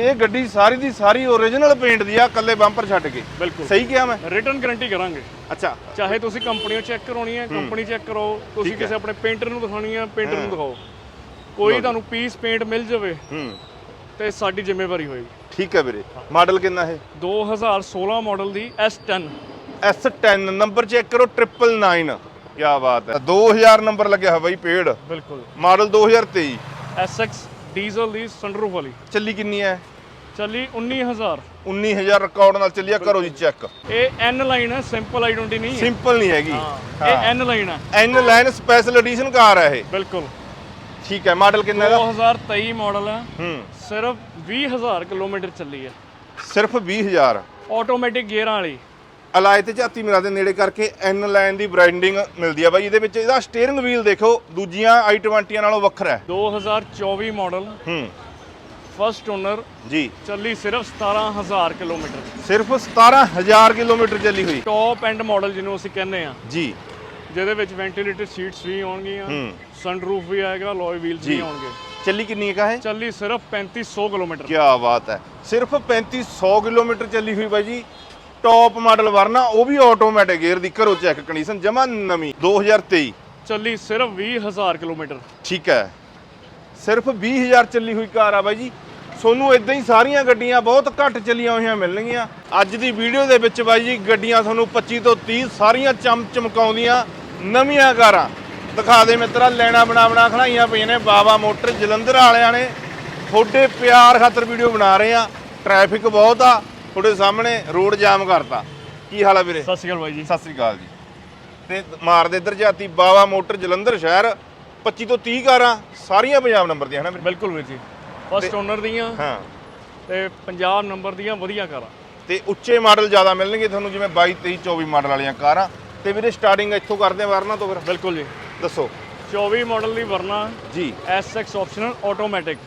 ਇਹ ਗੱਡੀ ਸਾਰੀ ਦੀ ਸਾਰੀ original paint ਦੀ ਆ ਕੱਲੇ ਬੰਪਰ ਛੱਡ ਕੇ। ਬਿਲਕੁਲ। ਸਹੀ ਕਿਹਾ ਮੈਂ? ਰਿਟਰਨ ਗਾਰੰਟੀ ਕਰਾਂਗੇ। ਅੱਛਾ। ਚਾਹੇ ਤੁਸੀਂ ਕੰਪਨੀਆਂ ਚੈੱਕ ਕਰਾਉਣੀ ਹੈ ਕੰਪਨੀ ਚੈੱਕ ਕਰੋ ਤੁਸੀਂ। ਕਿਸੇ ਆਪਣੇ ਪੇਂਟਰ ਨੂੰ ਦਿਖਾਉਣੀ ਹੈ ਪੇਂਟਰ ਨੂੰ ਦਿਖਾਓ। ਕੋਈ ਤੁਹਾਨੂੰ ਪੀਸ ਪੇਂਟ ਮਿਲ ਜਾਵੇ ਹੂੰ। ਤੇ ਸਾਡੀ ਜ਼ਿੰਮੇਵਾਰੀ ਹੋਏਗੀ। ਠੀਕ ਹੈ ਵੀਰੇ। ਮਾਡਲ ਕਿੰਨਾ ਹੈ? 2016 ਮਾਡਲ ਦੀ S10 S10 ਨੰਬਰ ਚੈੱਕ ਕਰੋ 999 ਕੀ ਬਾਤ ਹੈ। 2000 ਨੰਬਰ ਲੱਗਿਆ ਹੋਇਆ ਬਾਈ ਪੇੜ। ਬਿਲਕੁਲ। ਮਾਡਲ 2023 SX ਡੀਜ਼ਲ ਦੀ ਸਨਰੂਫ ਵਾਲੀ। ਚੱਲੀ ਕਿੰਨੀ ਹੈ? ਚੱਲੀ 19000 19000 ਰਿਕਾਰਡ ਨਾਲ ਚੱਲਿਆ ਕਰੋ ਜੀ ਚੈੱਕ ਇਹ N ਲਾਈਨ ਹੈ ਸਿੰਪਲ ਆਈਡੈਂਟੀ ਨਹੀਂ ਹੈ। ਸਿੰਪਲ ਨਹੀਂ ਹੈਗੀ। ਹਾਂ ਇਹ N ਲਾਈਨ ਹੈ। N line special edition car ਹੈ ਇਹ। ਬਿਲਕੁਲ। ਠੀਕ ਹੈ ਮਾਡਲ ਕਿੰਨਾ ਇਹਦਾ 2023 ਮਾਡਲ ਹੈ। ਹੂੰ। ਸਿਰਫ 20000 ਕਿਲੋਮੀਟਰ ਚੱਲੀ ਹੈ। ਸਿਰਫ 20000 ਆਟੋਮੈਟਿਕ ਗੇਅਰਾਂ ਵਾਲੀ। ਅਲਾਇ ਤੇ ਝਾਤੀ ਮਿਲਾ ਦੇ ਨੇੜੇ ਕਰਕੇ ਐਨ ਲਾਈਨ ਦੀ ਬ੍ਰਾਂਡਿੰਗ ਮਿਲਦੀ ਆ ਬਾਈ। ਇਹਦੇ ਵਿੱਚ ਇਹਦਾ ਸਟੀਅਰਿੰਗ ਵੀਲ ਦੇਖੋ ਦੂਜੀਆਂ i20 ਨਾਲੋਂ ਵੱਖਰਾ ਹੈ। 2024 ਮਾਡਲ ਹੂੰ। ਫਸਟ ਓਨਰ ਜੀ। ਚੱਲੀ ਸਿਰਫ 17000 ਕਿਲੋਮੀਟਰ। ਸਿਰਫ 17000 ਕਿਲੋਮੀਟਰ ਚੱਲੀ ਹੋਈ। ਟੌਪ ਐਂਡ ਮਾਡਲ ਜਿਹਨੂੰ ਅਸੀਂ ਕਹਿੰਦੇ ਆ ਜੀ। ਜਿਹਦੇ ਵਿੱਚ ਵੈਂਟੀਲੇਟਡ ਸੀਟਸ ਵੀ ਆਉਣਗੀਆਂ। ਹੂੰ। ਸਨਰੂਫ ਵੀ ਆਏਗਾ ਲੋਏ ਵੀਲਸ ਵੀ। ਆਉਣਗੇ। ਚੱਲੀ ਕਿੰਨੀ ਕਾ ਹੈ ਚੱਲੀ ਸਿਰਫ 3500 ਕਿਲੋਮੀਟਰ। ਕੀ ਬਾਤ ਹੈ। ਸਿਰਫ 3500 ਕਿਲੋਮੀਟਰ ਚੱਲੀ ਹੋਈ ਬਾਈ ਜੀ। ਟੌਪ ਮਾਡਲ ਵਰਨਾ ਉਹ ਵੀ ਆਟੋਮੈਟਿਕ ਗੇਅਰ ਦੀ ਕਰੋ ਚੈੱਕ ਕੰਡੀਸ਼ਨ ਜਮਾ ਨਵੀਂ। 2023 ਚੱਲੀ ਸਿਰਫ 20000 ਕਿਲੋਮੀਟਰ। ਠੀਕ ਹੈ। ਸਿਰਫ 20000 ਚੱਲੀ ਹੋਈ ਕਾਰ ਆ ਬਾਈ ਜੀ। ਤੁਹਾਨੂੰ ਇਦਾਂ ਹੀ ਸਾਰੀਆਂ ਗੱਡੀਆਂ ਬਹੁਤ ਘੱਟ ਚੱਲੀਆਂ ਹੋਈਆਂ ਮਿਲਣਗੀਆਂ। ਅੱਜ ਦੀ ਵੀਡੀਓ ਦੇ ਵਿੱਚ ਬਾਈ ਜੀ ਗੱਡੀਆਂ ਤੁਹਾਨੂੰ 25 ਤੋਂ 30 ਸਾਰੀਆਂ ਚਮ ਚਮਕਾਉਂਦੀਆਂ ਨਵੀਆਂ ਕਾਰਾਂ। ਦਿਖਾ ਦੇ ਮਿੱਤਰਾ ਲੈਣਾ ਬਣਾ ਬਣਾ ਖੜਾਈਆਂ ਪਈਆਂ ਨੇ। ਬਾਬਾ ਮੋਟਰ ਜਲੰਧਰ ਵਾਲਿਆਂ ਨੇ ਤੁਹਾਡੇ ਪਿਆਰ ਖਾਤਰ ਵੀਡੀਓ ਬਣਾ ਰਹੇ ਆ। ਟ੍ਰੈਫਿਕ ਬਹੁਤ ਆ ਤੁਹਾਡੇ ਸਾਹਮਣੇ ਰੋਡ ਜਾਮ ਕਰਤਾ। ਕੀ ਹਾਲ ਆ ਵੀਰੇ? ਸਤਿ ਸ਼੍ਰੀ ਅਕਾਲ ਬਾਈ ਜੀ। ਸਤਿ ਸ੍ਰੀ ਅਕਾਲ ਜੀ। ਤੇ ਮਾਰਦੇ ਇੱਧਰ ਜਾਤੀ ਬਾਵਾ ਮੋਟਰ ਜਲੰਧਰ ਸ਼ਹਿਰ। 25 ਤੋਂ 30 ਕਾਰਾਂ ਸਾਰੀਆਂ ਪੰਜਾਬ ਨੰਬਰ ਦੀਆਂ ਹਨਾ ਵੀਰੇ? ਬਿਲਕੁਲ ਵੀਰ ਜੀ। ਫਸਟ ਓਨਰ ਦੀਆਂ ਹਾਂ। ਤੇ ਪੰਜਾਬ ਨੰਬਰ ਦੀਆਂ ਵਧੀਆ ਕਾਰਾਂ। ਤੇ ਉੱਚੇ ਮਾਡਲ ਜ਼ਿਆਦਾ ਮਿਲਣਗੇ ਤੁਹਾਨੂੰ ਜਿਵੇਂ 22 23 24 ਮਾਡਲ ਵਾਲੀਆਂ ਕਾਰਾਂ। ਤੇ ਵੀਰੇ ਸਟਾਰਟਿੰਗ ਇੱਥੋਂ ਕਰਦੇ ਆ ਵਰਨਾ ਤੋਂ ਫਿਰ। ਬਿਲਕੁਲ ਜੀ। ਦੱਸੋ। 24 ਮਾਡਲ ਦੀ ਵਰਨਾ ਜੀ। SX ਆਪਸ਼ਨਲ ਆਟੋਮੈਟਿਕ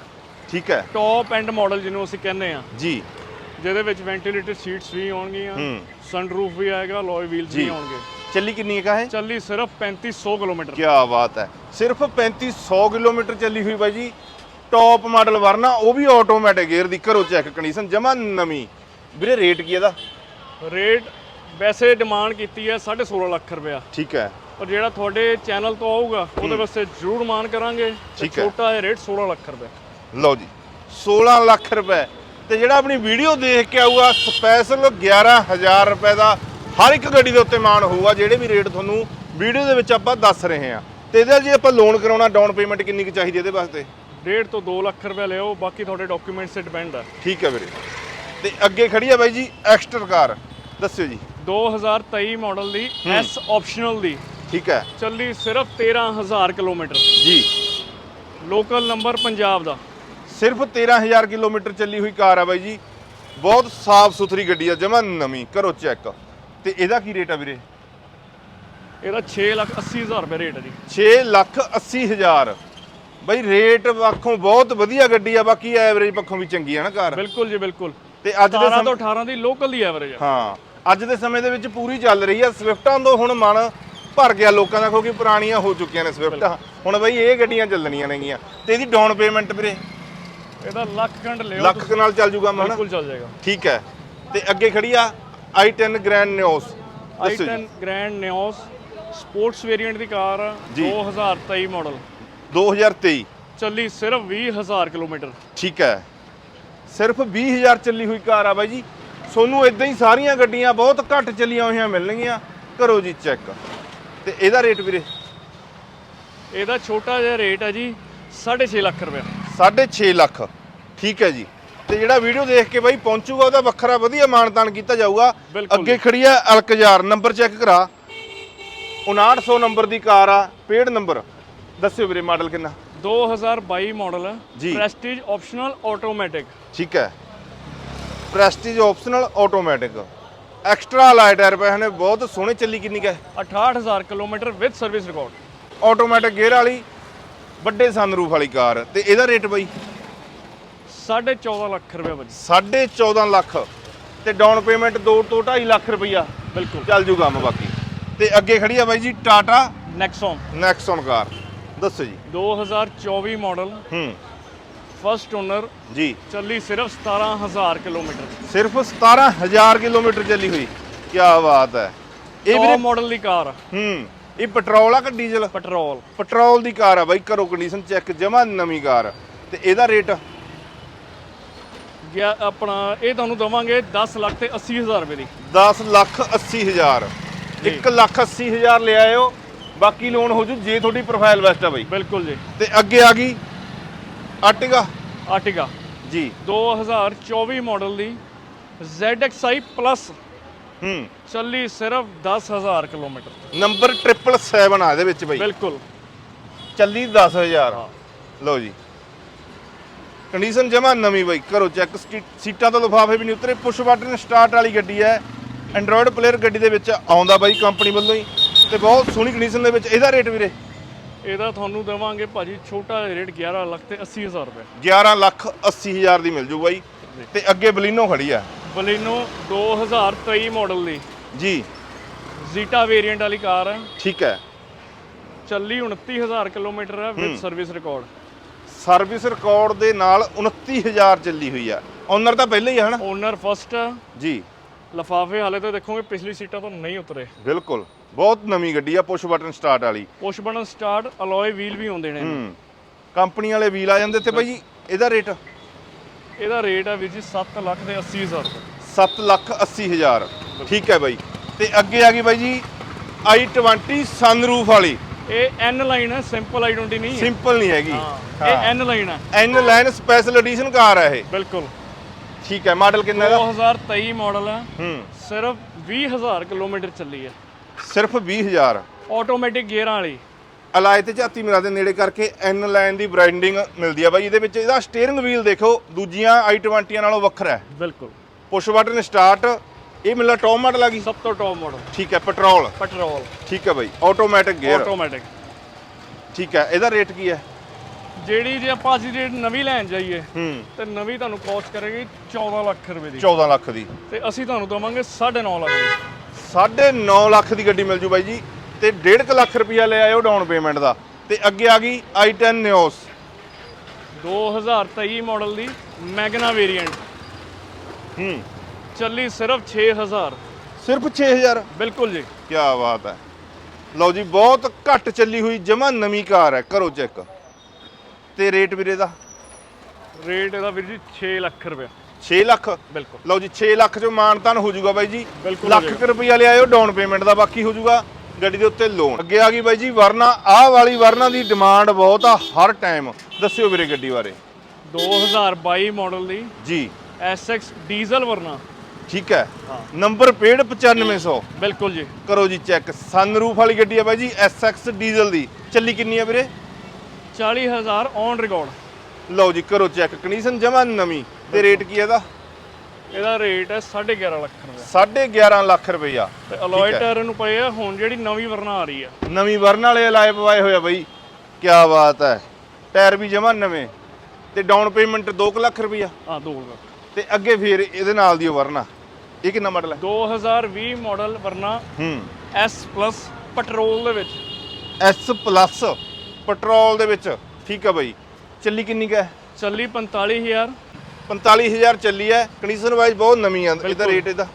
ਠੀਕ ਹੈ। ਟੌਪ ਐਂਡ ਮਾਡਲ ਜਿਹਨੂੰ ਅਸੀਂ ਕਹਿੰਦੇ ਆ ਜੀ। ਜਿਹਦੇ ਵਿੱਚ ਵੈਂਟੀਲੇਟਡ ਸੀਟਸ ਵੀ ਆਉਣਗੀਆਂ। ਸਨਰੂਫ ਵੀ ਆਏਗਾ ਲੋਏ ਵੀਲਸ। ਵੀ ਆਉਣਗੇ। ਚੱਲੀ ਕਿੰਨੀ ਕਾ ਹੈ ਚੱਲੀ ਸਿਰਫ 3500 ਕਿਲੋਮੀਟਰ। ਕੀ ਬਾਤ ਹੈ। ਸਿਰਫ 3500 ਕਿਲੋਮੀਟਰ ਚੱਲੀ ਹੋਈ ਬਾਈ ਜੀ। ਟੌਪ ਮਾਡਲ ਵਰਨਾ ਉਹ ਵੀ ਆਟੋਮੈਟਿਕ ਗੇਅਰ ਦੀ ਕਰੋ ਚੈੱਕ ਕੰਡੀਸ਼ਨ ਜਮਾ ਨਵੀਂ। ਵੀਰੇ ਰੇਟ ਕੀ ਇਹਦਾ? ਰੇਟ ਵੈਸੇ ਡਿਮਾਂਡ ਕੀਤੀ ਹੈ 16.5 ਲੱਖ ਰੁਪਇਆ। ਠੀਕ ਹੈ। ਪਰ ਜਿਹੜਾ ਤੁਹਾਡੇ ਚੈਨਲ ਤੋਂ ਆਊਗਾ ਉਹਦੇ ਵਾਸਤੇ ਜ਼ਰੂਰ ਮਾਨ ਕਰਾਂਗੇ। ਹੈ। ਛੋਟਾ ਜਿਹਾ ਰੇਟ 16 ਲੱਖ ਰੁਪਏ ਲਓ ਜੀ 16 ਲੱਖ ਰੁਪਏ ਤੇ ਜਿਹੜਾ ਆਪਣੀ ਵੀਡੀਓ ਦੇਖ ਕੇ ਆਊਗਾ ਸਪੈਸ਼ਲ 11000 ਰੁਪਏ ਦਾ ਹਰ ਇੱਕ ਗੱਡੀ ਦੇ ਉੱਤੇ ਮਾਣ ਹੋਊਗਾ ਜਿਹੜੇ ਵੀ ਰੇਟ ਤੁਹਾਨੂੰ ਵੀਡੀਓ ਦੇ ਵਿੱਚ ਆਪਾਂ ਦੱਸ ਰਹੇ ਹਾਂ। ਤੇ ਇਹਦਾ ਜੇ ਆਪਾਂ ਲੋਨ ਕਰਾਉਣਾ ਡਾਊਨ ਪੇਮੈਂਟ ਕਿੰਨੀ ਕੁ ਚਾਹੀਦੀ ਇਹਦੇ ਵਾਸਤੇ? ਡੇਢ ਤੋਂ 2 ਲੱਖ ਰੁਪਏ ਲਿਓ ਬਾਕੀ ਤੁਹਾਡੇ ਡਾਕੂਮੈਂਟਸ ਤੇ ਡਿਪੈਂਡ ਹੈ ਠੀਕ ਹੈ ਵੀਰੇ। ਤੇ ਅੱਗੇ ਖੜੀ ਹੈ ਬਾਈ ਜੀ ਐਕਸਟਰ ਕਾਰ। ਦੱਸਿਓ ਜੀ। 2023 ਮਾਡਲ ਦੀ S ਆਪਸ਼ਨਲ ਦੀ। ਠੀਕ ਹੈ। ਚੱਲੀ ਸਿਰਫ 13000 ਕਿਲੋਮੀਟਰ। ਜੀ। ਲੋਕਲ ਨੰਬਰ ਪੰਜਾਬ ਦਾ। ਸਿਰਫ 13000 ਕਿਲੋਮੀਟਰ ਚੱਲੀ ਹੋਈ ਕਾਰ ਆ ਬਾਈ ਜੀ। ਬਹੁਤ ਸਾਫ਼ ਸੁਥਰੀ ਗੱਡੀ ਆ ਜਮਾ ਨਵੀਂ ਕਰੋ ਚੈੱਕ। ਤੇ ਇਹਦਾ ਕੀ ਰੇਟ ਆ ਵੀਰੇ? ਇਹਦਾ 6 ਲੱਖ 80 ਹਜ਼ਾਰ ਰੁਪਏ ਰੇਟ ਹੈ ਜੀ। 6 ਲੱਖ 80 ਹਜ਼ਾਰ। ਬਈ ਰੇਟ ਪੱਖੋਂ ਬਹੁਤ ਵਧੀਆ ਗੱਡੀ ਆ ਬਾਕੀ ਐਵਰੇਜ ਪੱਖੋਂ ਵੀ ਚੰਗੀ ਆ ਨਾ ਕਾਰ। ਬਿਲਕੁਲ ਜੀ ਬਿਲਕੁਲ। ਤੇ ਅੱਜ ਦੇ 17 ਸਮੇਂ ਤੋਂ 18 ਦੀ ਲੋਕਲ ਦੀ ਐਵਰੇਜ ਹੈ ਹਾਂ ਅੱਜ ਦੇ ਸਮੇਂ ਦੇ ਵਿੱਚ ਪੂਰੀ ਚੱਲ ਰਹੀ ਆ। ਸਵਿਫਟਾਂ ਤੋਂ ਹੁਣ ਮਨ ਭਰ ਗਿਆ ਲੋਕਾਂ ਦਾ ਕਿਉਂਕਿ ਪੁਰਾਣੀਆਂ ਹੋ ਚੁੱਕੀਆਂ ਨੇ ਸਵਿਫਟਾਂ ਹੁਣ ਬਈ ਇਹ ਗੱਡੀਆਂ ਚੱਲਣੀਆਂ ਨੇਗੀਆਂ। ਤੇ ਇਹਦੀ ਡਾਊਨ ਪੇਮੈਂਟ ਵੀਰੇ? ਇਹਦਾ ਲੱਖ ਘੰਟ ਲਿਓ ਲੱਖ ਨਾਲ ਚੱਲ ਜੂਗਾ ਮਨ। ਬਿਲਕੁਲ ਚੱਲ ਜਾਏਗਾ। ਠੀਕ ਹੈ। ਤੇ ਅੱਗੇ ਖੜੀ ਆ i10 ਗ੍ਰੈਂਡ ਨਿਓਸ ਦੱਸੋ ਜੀ। i10 grand Nios sports variant ਦੀ ਕਾਰ ਆ, ਜੀ। 2023 ਮਾਡਲ। 2023 ਚੱਲੀ ਸਿਰਫ 20000 ਕਿਲੋਮੀਟਰ। ਠੀਕ ਹੈ। ਸਿਰਫ 20000 ਚੱਲੀ ਹੋਈ ਕਾਰ ਆ ਬਾਈ ਜੀ। ਤੁਹਾਨੂੰ ਇਦਾਂ ਹੀ ਸਾਰੀਆਂ ਗੱਡੀਆਂ ਬਹੁਤ ਘੱਟ ਚੱਲੀਆਂ ਹੋਈਆਂ ਮਿਲਣਗੀਆਂ। ਕਰੋ ਜੀ ਚੈੱਕ। ਤੇ ਇਹਦਾ ਰੇਟ ਵੀਰੇ? ਇਹਦਾ ਛੋਟਾ ਜਿਹਾ ਰੇਟ ਹੈ ਜੀ 6.5 ਲੱਖ ਰੁਪਏ 6.5 ਲੱਖ। ਠੀਕ ਹੈ ਜੀ। ਤੇ ਜਿਹੜਾ ਵੀਡੀਓ ਦੇਖ ਕੇ ਬਾਈ ਪਹੁੰਚੂਗਾ ਉਹਦਾ ਵੱਖਰਾ ਵਧੀਆ ਮਾਨਤਾਨ ਕੀਤਾ ਜਾਊਗਾ। ਬਿਲਕੁਲ ਅੱਗੇ ਖੜੀ ਆ ਅਲਕਜ਼ਾਰ ਨੰਬਰ ਚੈੱਕ ਕਰਾ। 5900 ਨੰਬਰ ਦੀ ਕਾਰ ਆ ਪੇਡ ਨੰਬਰ। ਦੱਸਿਓ ਵੀਰੇ ਮਾਡਲ ਕਿੰਨਾ? 2022 ਮਾਡਲ ਹੈ ਜੀ। Prestige optional automatic. ਠੀਕ ਹੈ। Prestige optional automatic. Extra light tyre ਪਏ ਨੇ ਬਹੁਤ ਸੋਹਣੇ ਚੱਲੀ ਕਿੰਨੀ ਕਾ 68000 kilometre with service record. Automatic gear ਵਾਲੀ ਵੱਡੇ ਸਨਰੂਫ ਵਾਲੀ ਕਾਰ। ਤੇ ਇਹਦਾ ਰੇਟ ਬਾਈ? 14.5 ਲੱਖ ਰੁਪਏ ਵਜੀ 14.5 ਲੱਖ। ਤੇ ਡਾਊਨ ਪੇਮੈਂਟ 2 ਤੋਂ 2.5 ਲੱਖ ਰੁਪਈਆ ਬਿਲਕੁਲ। ਚੱਲ ਜੂ ਕੰਮ ਬਾਕੀ। ਤੇ ਅੱਗੇ ਖੜੀ ਆ ਬਾਈ ਜੀ ਟਾਟਾ ਨੈਕਸੋਨ ਨੈਕਸਨ ਕਾਰ ਦੱਸੋ ਜੀ। 2024 ਮਾਡਲ ਹੂੰ। ਫਸਟ ਓਨਰ ਜੀ। ਚੱਲੀ ਸਿਰਫ 17000 ਕਿਲੋਮੀਟਰ। ਸਿਰਫ 17000 ਕਿਲੋਮੀਟਰ ਚੱਲੀ ਹੋਈ। ਕੀ ਬਾਤ ਹੈ। ਇਹ ਵੀਰੇ ਮਾਡਲ ਦੀ ਕਾਰ ਹੂੰ। ਇਹ ਪੈਟਰੋਲ ਆ ਕਿ ਡੀਜ਼ਲ ਪੈਟਰੋਲ ਪੈਟਰੋਲ ਦੀ ਕਾਰ ਆ ਬਾਈ। ਕਰੋ ਕੰਡੀਸ਼ਨ ਚੈੱਕ ਜਮਾ ਨਵੀਂ ਕਾਰ ਤੇ ਇਹਦਾ ਰੇਟ ਗਿਆ ਆਪਣਾ ਇਹ ਤੁਹਾਨੂੰ ਦਵਾਂਗੇ 10 ਲੱਖ ਤੇ 80000 ਰੁਪਏ ਦੀ। 10 ਲੱਖ 80 ਹਜ਼ਾਰ। 1 ਲੱਖ 80 ਹਜ਼ਾਰ ਲੈ ਆਇਓ ਬਾਕੀ ਲੋਨ ਹੋ ਜੂ ਜੇ ਤੁਹਾਡੀ ਪ੍ਰੋਫਾਈਲ ਬੈਸਟ ਆ ਬਾਈ। ਬਿਲਕੁਲ ਜੀ। ਤੇ ਅੱਗੇ ਆ ਗਈ ਆਰਟਿਗਾ ਆਰਟਿਗਾ ਜੀ। 2024 ਮਾਡਲ ਦੀ ZXi ਪਲੱਸ ਹੂੰ। ਚੱਲੀ ਸਿਰਫ 10000 ਕਿਲੋਮੀਟਰ। ਨੰਬਰ 777 ਆ ਇਹਦੇ ਵਿੱਚ ਬਾਈ। ਬਿਲਕੁਲ। ਚੱਲੀ 10000 ਹਾਂ। ਲਓ ਜੀ। ਕੰਡੀਸ਼ਨ ਜਮਾ ਨਵੀਂ ਬਾਈ ਕਰੋ ਚੈੱਕ ਸੀਟਾਂ ਤੋਂ ਲਿਫਾਫੇ ਵੀ ਨਹੀਂ ਉਤਰੇ ਪੁਸ਼ ਬਟਨ ਸਟਾਰਟ ਵਾਲੀ ਗੱਡੀ ਹੈ। ਐਂਡਰੋਇਡ ਪਲੇਅਰ ਗੱਡੀ ਦੇ ਵਿੱਚ ਆਉਂਦਾ ਬਾਈ ਕੰਪਨੀ ਵੱਲੋਂ ਹੀ। ਤੇ ਬਹੁਤ ਸੋਹਣੀ ਕੰਡੀਸ਼ਨ ਦੇ ਵਿੱਚ ਇਹਦਾ ਰੇਟ ਵੀਰੇ? ਇਹਦਾ ਤੁਹਾਨੂੰ ਦੇਵਾਂਗੇ ਭਾਜੀ ਛੋਟਾ ਰੇਟ 11 ਲੱਖ ਤੇ 80000 ਰੁਪਏ। 11 ਲੱਖ 80 ਹਜ਼ਾਰ ਦੀ ਮਿਲ ਜੂ ਬਾਈ। ਤੇ ਅੱਗੇ ਬਲੀਨੋ ਖੜੀ ਆ। ਬਲੀਨੋ 2023 ਮਾਡਲ ਦੀ। ਜੀ। ਜ਼ੀਟਾ ਵੇਰੀਐਂਟ ਵਾਲੀ ਕਾਰ ਹੈ। ਠੀਕ ਹੈ। ਚੱਲੀ 29000 ਕਿਲੋਮੀਟਰ ਹੈ with service record service record ਦੇ ਨਾਲ 29000 ਚੱਲੀ ਹੋਈ ਆ। ਓਨਰ ਤਾਂ ਪਹਿਲਾਂ ਹੀ ਆ ਹਨਾ? ਓਨਰ ਫਸਟ ਜੀ। ਲਫਾਫੇ ਹਾਲੇ ਤਾਂ ਦੇਖੋਗੇ ਪਿਛਲੀ ਸੀਟਾਂ ਤੋਂ ਨਹੀਂ ਉਤਰੇ। ਬਿਲਕੁਲ। ਬਹੁਤ ਨਵੀਂ ਗੱਡੀ ਆ ਪੁਸ਼ ਬਟਨ ਸਟਾਰਟ ਵਾਲੀ। Push button start alloy wheel ਵੀ ਹੁੰਦੇ ਨੇ ਹੂੰ। ਕੰਪਨੀ ਵਾਲੇ ਵੀਲ ਆ ਜਾਂਦੇ ਤੇ ਜੀ ਇਹਦਾ ਰੇਟ ਇਹਦਾ ਰੇਟ ਹੈ ਵੀਰ ਜੀ 7 ਲੱਖ ਤੇ 80000 ਰੁਪਏ। 7 ਲੱਖ 80 ਹਜ਼ਾਰ। ਠੀਕ ਹੈ ਬਾਈ। ਤੇ ਅੱਗੇ ਆ ਗਈ ਬਾਈ ਜੀ i20 ਸਨਰੂਫ ਵਾਲੀ। ਇਹ ਐਨ ਲਾਈਨ ਹੈ ਸਿੰਪਲ i20 ਨਹੀਂ ਹੈ। ਸਿੰਪਲ ਨਹੀਂ ਹੈਗੀ। ਹਾਂ ਇਹ ਐਨ ਲਾਈਨ ਹੈ N line special edition car ਹੈ ਇਹ। ਬਿਲਕੁਲ। ਠੀਕ ਹੈ ਮਾਡਲ ਕਿੰਨਾ ਇਹਦਾ 2023 ਮਾਡਲ ਹੈ ਹੂੰ। ਸਿਰਫ 20000 ਕਿਲੋਮੀਟਰ ਚੱਲੀ ਹੈ ਸਿਰਫ 20000 ਆਟੋਮੈਟਿਕ ਗੇਅਰਾਂ ਵਾਲੀ। ਅਲਾਇ ਤੇ ਝਾਤੀ ਮਿਲਾ ਦੇ ਨੇੜੇ ਕਰਕੇ ਐਨ ਲਾਈਨ ਦੀ ਬ੍ਰਾਂਡਿੰਗ ਮਿਲਦੀ ਆ ਬਾਈ। ਇਹਦੇ ਵਿੱਚ ਇਹਦਾ ਸਟੀਅਰਿੰਗ ਵੀਲ ਦੇਖੋ ਦੂਜੀਆਂ i20 ਨਾਲੋਂ ਵੱਖਰਾ ਹੈ। ਬਿਲਕੁਲ। ਪੁਸ਼ ਬਟਨ ਸਟਾਰਟ ਇਹ ਮਿਲਦਾ ਟੌਪ ਮਾਡਲ ਆ ਗਈ। ਸਭ ਤੋਂ ਟੌਪ ਮਾਡਲ। ਠੀਕ ਹੈ ਪੈਟਰੋਲ। ਪੈਟਰੋਲ। ਠੀਕ ਹੈ ਬਾਈ ਆਟੋਮੈਟਿਕ ਗੇਅਰ ਆਟੋਮੈਟਿਕ ਠੀਕ ਹੈ ਇਹਦਾ ਰੇਟ ਕੀ ਹੈ? ਜਿਹੜੀ ਜੇ ਆਪਾਂ ਅੱਜ ਰੇਟ ਨਵੀਂ ਲੈਣ ਜਾਈਏ ਹੂੰ। ਤੇ ਨਵੀਂ ਤੁਹਾਨੂੰ ਕਾਸਟ ਕਰੇਗੀ 14 ਲੱਖ ਰੁਪਏ ਦੀ। 14 ਲੱਖ ਦੀ। ਤੇ ਅਸੀਂ ਤੁਹਾਨੂੰ ਦਵਾਂਗੇ 9.5 ਲੱਖ ਦੀ। ਸਾਢੇ 9 ਲੱਖ ਦੀ ਗੱਡੀ ਮਿਲ ਜੂ ਬਾਈ ਜੀ। ਤੇ 1.5 ਲੱਖ ਰੁਪਇਆ ਲੈ ਆਇਓ ਡਾਊਨ ਪੇਮੈਂਟ ਦਾ। ਤੇ ਅੱਗੇ ਆ ਗਈ i10 ਨਿਓਸ 2023 ਮਾਡਲ ਦੀ ਮੈਗਨਾ ਵੇਰੀਐਂਟ ਹੂੰ। ਚੱਲੀ ਸਿਰਫ 6000 ਸਿਰਫ 6000 ਬਿਲਕੁਲ ਜੀ। ਕੀ ਬਾਤ ਹੈ। ਲਓ ਜੀ ਬਹੁਤ ਘੱਟ ਚੱਲੀ ਹੋਈ ਜਮਾ ਨਵੀਂ ਕਾਰ ਹੈ। ਕਰੋ ਚੈੱਕ। ਤੇ ਰੇਟ ਵੀਰੇ ਦਾ? ਰੇਟ ਇਹਦਾ ਵੀਰ ਜੀ 6 ਲੱਖ ਰੁਪਏ 6 ਲੱਖ? ਬਿਲਕੁਲ। ਲਓ ਜੀ 6 ਲੱਖ ਚੋਂ ਮਾਨਤਾਨ ਹੋ ਜਾਊਗਾ ਬਾਈ ਜੀ। ਲੱਖ। ਕੁ ਰੁਪਇਆ ਲਿਆਇਓ ਡਾਊਨ ਪੇਮੈਂਟ ਦਾ ਬਾਕੀ ਹੋ ਜਾਊਗਾ। ਗੱਡੀ ਦੇ ਉੱਤੇ ਲੋਨ ਅੱਗੇ ਆ ਗਈ ਬਾਈ ਜੀ ਵਰਨਾ। ਆਹ ਵਾਲੀ ਵਰਨਾ ਦੀ ਡਿਮਾਂਡ ਬਹੁਤ ਆ ਹਰ ਟਾਈਮ ਦੱਸਿਓ ਵੀਰੇ ਗੱਡੀ ਬਾਰੇ। 2022 ਮਾਡਲ ਦੀ ਜੀ। SX diesel Verna. ਠੀਕ ਹੈ? ਨੰਬਰ ਪੇਡ 9500 ਬਿਲਕੁਲ ਜੀ। ਕਰੋ ਜੀ ਚੈੱਕ। ਸਨਰੂਫ ਵਾਲੀ ਗੱਡੀ ਆ ਬਾਈ ਜੀ SX ਡੀਜ਼ਲ ਦੀ। ਚੱਲੀ ਕਿੰਨੀ ਆ ਵੀਰੇ? 40000 ਔਨ ਰਿਕਾਰਡ ਲਓ ਜੀ ਕਰੋ ਚੈੱਕ। ਕੰਡੀਸ਼ਨ ਜਮਾ ਨਵੀਂ। ਤੇ ਰੇਟ ਕੀ ਹੈ ਇਹਦਾ? ਇਹਦਾ ਰੇਟ ਹੈ 11.5 ਲੱਖ ਰੁਪਏ। 11.5 ਲੱਖ ਰੁਪਈਆ ਤੇ ਅਲੋਏ ਟਾਇਰ ਨੂੰ ਪਏ ਆ ਹੁਣ ਜਿਹੜੀ ਨਵੀਂ ਵਰਨਾ ਆ ਰਹੀ ਆ। ਨਵੀਂ ਵਰਨ ਵਾਲੇ ਲਾਏ ਪਵਾਏ ਹੋਇਆ ਬਾਈ। ਕੀ ਬਾਤ ਹੈ। ਟਾਇਰ ਵੀ ਜਮਾ ਨਵੇਂ। ਤੇ ਡਾਊਨ ਪੇਮੈਂਟ 2 ਲੱਖ ਰੁਪਈਆ ਆ। 2 ਲੱਖ। ਤੇ ਅੱਗੇ ਫੇਰ ਇਹਦੇ ਨਾਲ ਦੀ ਉਹ ਵਰਨਾ। ਇਹ ਕਿੰਨਾ ਮਾਡਲ ਹੈ? 2020 ਮਾਡਲ ਵਰਨਾ ਹੂੰ। S ਪਲੱਸ ਪੈਟਰੋਲ ਦੇ ਵਿੱਚ। S ਪਲੱਸ ਪੈਟਰੋਲ ਦੇ ਵਿੱਚ। ਠੀਕ ਹੈ ਬਾਈ। ਚੱਲੀ ਕਿੰਨੀ ਕੁ ਹੈ? ਚੱਲੀ 45000 45000 ਚੱਲੀ ਹੈ। ਕੰਡੀਸ਼ਨ ਵਾਈਜ਼ ਬਹੁਤ ਨਵੀਂ ਆ। ਇਹਦਾ। ਰੇਟ ਇਹਦਾ।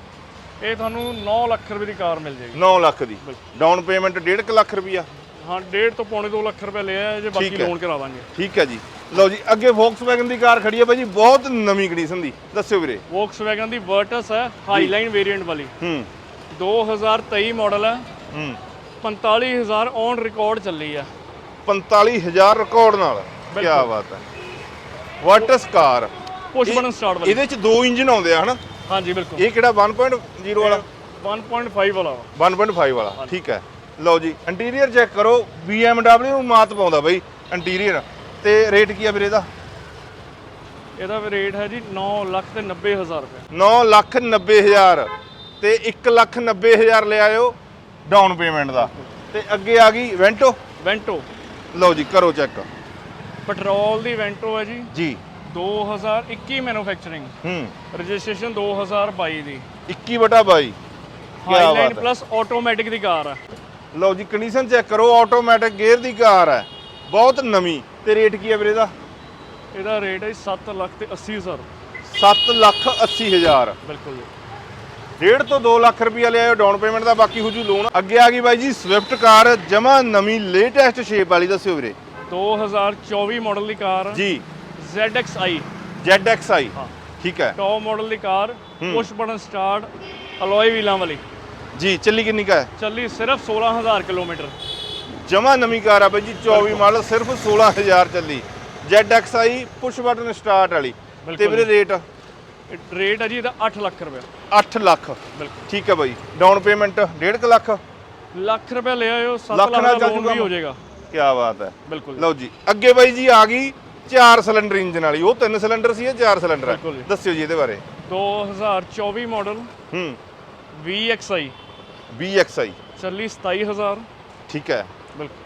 ਇਹ ਤੁਹਾਨੂੰ 9 ਲੱਖ ਰੁਪਏ ਦੀ ਕਾਰ ਮਿਲ ਜਾਏਗੀ। 9 ਲੱਖ ਦੀ। ਡਾਊਨ ਪੇਮੈਂਟ 1.5 ਲੱਖ ਰੁਪਈਆ। ਹਾਂ 1.5 ਤੋਂ ਪੌਣੇ 2 ਲੱਖ ਰੁਪਏ ਲਿਆ ਜੇ ਬਾਕੀ ਠੀਕ ਹੈ। ਲੋਨ ਕਰਾ ਦਾਂਗੇ। ਠੀਕ ਹੈ ਜੀ। ਲਓ ਜੀ ਅੱਗੇ ਵੋਕਸਵੈਗਨ ਦੀ ਕਾਰ ਖੜੀ ਹੈ ਬਾਈ ਜੀ ਬਹੁਤ ਨਵੀਂ ਕੰਡੀਸ਼ਨ ਦੀ ਦੱਸਿਓ ਵੀਰੇ। ਵੋਕਸਵੈਗਨ ਦੀ ਵਰਟਸ ਹੈ ਹਾਈਲਾਈਨ ਵੇਰੀਐਂਟ ਵਾਲੀ। ਹੂੰ। 2023 ਮਾਡਲ ਹੈ। ਹੂੰ। 45000 ਔਨ ਰਿਕਾਰਡ ਚੱਲੀ ਆ 45000 ਰਿਕਾਰਡ ਨਾਲ। ਕੀ। ਬਾਤ ਹੈ। Water car. Push button start ਵਾਲੀ। ਇਹਦੇ ਚ ਦੋ ਇੰਜਨ ਆਉਂਦੇ ਆ ਹਨਾ? ਹਾਂਜੀ ਬਿਲਕੁਲ। ਇਹ ਕਿਹੜਾ 1.0 ਵਾਲਾ? 1.5 ਵਾਲਾ ਵਾ। 1.5 ਵਾਲਾ ਠੀਕ ਹੈ। ਲਓ ਜੀ ਇੰਟੀਰੀਅਰ ਚੈੱਕ ਕਰੋ BMW ਨੂੰ ਮਾਤ ਪਾਉਂਦਾ ਬਈ ਇੰਟੀਰੀਅਰ ਤੇ ਰੇਟ ਕੀ ਆ ਵੀਰੇ ਇਹਦਾ? ਇਹਦਾ ਵੀ ਰੇਟ ਹੈ ਜੀ 9 ਲੱਖ ਤੇ 90000 ਰੁਪਏ। 9 ਲੱਖ 90 ਹਜ਼ਾਰ। ਤੇ 1 ਲੱਖ 90 ਹਜ਼ਾਰ ਲੈ ਆਇਓ ਡਾਊਨ ਪੇਮੈਂਟ ਦਾ। ਤੇ ਅੱਗੇ ਆ ਗਈ ਵੈਂਟੋ ਵੈਂਟੋ ਲਓ ਜੀ ਕਰੋ ਚੈੱਕ ਪੈਟਰੋਲ ਦੀ ਵੈਂਟੋ ਹੈ ਜੀ। ਜੀ। 2021 ਮੈਨੂਫੈਕਚਰਿੰਗ ਹੂੰ। ਰਜਿਸਟ੍ਰੇਸ਼ਨ 2022 ਦੀ। 21 ਬਟਾ 22 ਹਾਈਲਾਈਨ। ਪਲੱਸ ਆਟੋਮੈਟਿਕ ਦੀ ਕਾਰ ਹੈ। ਲਓ ਜੀ ਕੰਡੀਸ਼ਨ ਚੈੱਕ ਕਰੋ ਆਟੋਮੈਟਿਕ ਗੇਅਰ ਦੀ ਕਾਰ ਹੈ। ਬਹੁਤ ਨਵੀਂ। ਤੇ ਰੇਟ ਕੀ ਹੈ ਵੀਰੇ ਦਾ ਇਹਦਾ ਰੇਟ ਹੈ 7 ਲੱਖ ਤੇ 80 ਹਜ਼ਾਰ। 7 ਲੱਖ 80 ਹਜ਼ਾਰ। ਬਿਲਕੁਲ ਜੀ। ਡੇਢ ਤੋਂ 2 ਲੱਖ ਰੁਪਈਆ ਲਿਆਓ ਡਾਊਨ ਪੇਮੈਂਟ ਦਾ ਬਾਕੀ ਹੋ ਜੂ ਲੋਨ ਅੱਗੇ ਆ ਗਈ ਬਾਈ ਜੀ ਸਵਿਫਟ ਕਾਰ ਜਮਾ ਨਵੀਂ ਲੇਟੈਸਟ ਸ਼ੇਪ ਵਾਲੀ ਦੱਸਿਓ ਵੀਰੇ। 2024 ਮਾਡਲ ਦੀ ਕਾਰ। ਜੀ। ZXi ZXi ਹਾਂ। ਠੀਕ ਹੈ। ਟੌਪ ਮਾਡਲ ਦੀ car push button start alloy ਵੀਲਾਂ ਵਾਲੀ। ਜੀ ਚੱਲੀ ਕਿੰਨੀ ਕਾ ਹੈ? ਚੱਲੀ ਸਿਰਫ 16000 ਕਿਲੋਮੀਟਰ। ਜਮਾ ਨਵੀਂ ਕਾਰ ਆ ਬਾਈ ਜੀ 24 ਮਾਡਲ ਸਿਰਫ 16000 ਚੱਲੀ। ZXi ਪੁਸ਼ ਬਟਨ ਸਟਾਰਟ ਵਾਲੀ। ਤੇ ਵੀਰੇ ਰੇਟ ਰੇਟ ਹੈ ਜੀ ਇਹਦਾ 8 ਲੱਖ ਰੁਪਏ 8 ਲੱਖ। ਬਿਲਕੁਲ। ਠੀਕ ਹੈ ਬਾਈ। Down payment 1.5 lakh? ਲੱਖ ਰੁਪਏ ਲੈ ਆਇਓ 7 ਲੱਖ ਦਾ ਲੋਨ ਵੀ ਹੋ ਜਾਏਗਾ। ਕੀ ਬਾਤ ਹੈ। ਬਿਲਕੁਲ। ਲਓ ਜੀ ਅੱਗੇ ਬਾਈ ਜੀ ਆ ਗਈ 4 ਸਿਲੰਡਰ ਇੰਜਨ ਵਾਲੀ। ਉਹ 3 ਸਿਲੰਡਰ ਸੀ ਇਹ 4 ਸਿਲੰਡਰ ਹੈ। ਦੱਸਿਓ ਜੀ ਇਹਦੇ ਬਾਰੇ। 2024 ਮਾਡਲ ਹੂੰ। VXi VXI ਚੱਲੀ 27000 ਠੀਕ ਹੈ। ਬਿਲਕੁਲ।